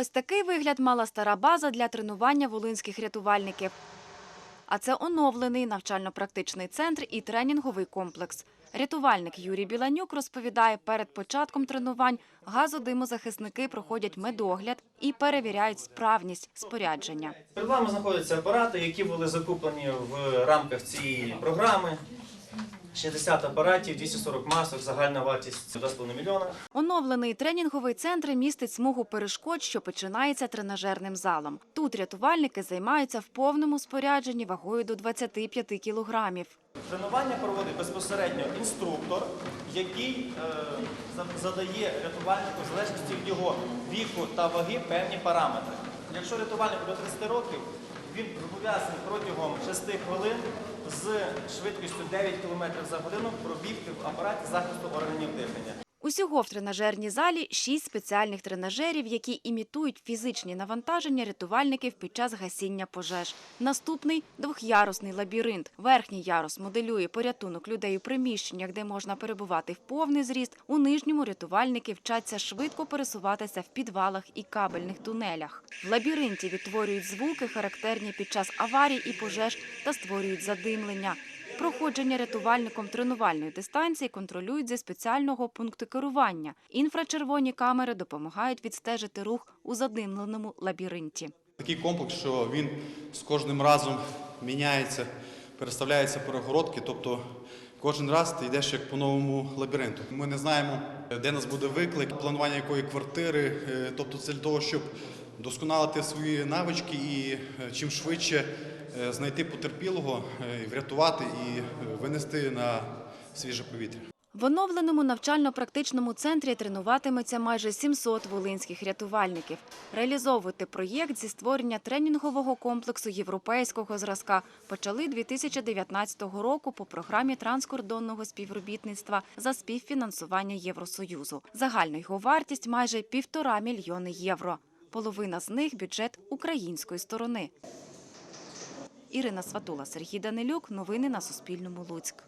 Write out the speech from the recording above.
Ось такий вигляд мала стара база для тренування волинських рятувальників. А це оновлений навчально-практичний центр і тренінговий комплекс. Рятувальник Юрій Біланюк розповідає, перед початком тренувань газодимозахисники проходять медогляд і перевіряють справність спорядження. Перед вами знаходяться апарати, які були закуплені в рамках цієї програми. 60 апаратів, 240 масок, загальна вартість 2,5 мільйона. Оновлений тренінговий центр містить смугу перешкод, що починається тренажерним залом. Тут рятувальники займаються в повному спорядженні вагою до 25 кілограмів. Тренування проводить безпосередньо інструктор, який е, задає рятувальнику в залежності від його віку та ваги певні параметри. Якщо рятувальник до 30 років, він зобов'язаний протягом 6 хвилин з швидкістю 9 км за годину пробігти в апараті захисту органів дихання. Усього в тренажерній залі шість спеціальних тренажерів, які імітують фізичні навантаження рятувальників під час гасіння пожеж. Наступний двохярусний лабіринт. Верхній ярус моделює порятунок людей у приміщеннях, де можна перебувати в повний зріст. У нижньому рятувальники вчаться швидко пересуватися в підвалах і кабельних тунелях. В лабіринті відтворюють звуки, характерні під час аварій і пожеж, та створюють задимлення. Проходження рятувальником тренувальної дистанції контролюють зі спеціального пункту керування. Інфрачервоні камери допомагають відстежити рух у задимленому лабіринті. Такий комплекс, що він з кожним разом міняється, переставляються перегородки, тобто кожен раз ти йдеш як по новому лабіринту. Ми не знаємо, де нас буде виклик, планування якої квартири. е, Тобто це для того, щоб досконалити свої навички і е, чим швидше знайти потерпілого, е, врятувати і е, винести на свіже повітря. В оновленому навчально-практичному центрі тренуватиметься майже 700 волинських рятувальників. Реалізовувати проєкт зі створення тренінгового комплексу європейського зразка почали 2019 року по програмі транскордонного співробітництва за співфінансування Євросоюзу. Загальна його вартість майже півтора мільйони євро. Половина з них бюджет української сторони. Ірина Сватула, Сергій Данилюк. Новини на Суспільному. Луцьк.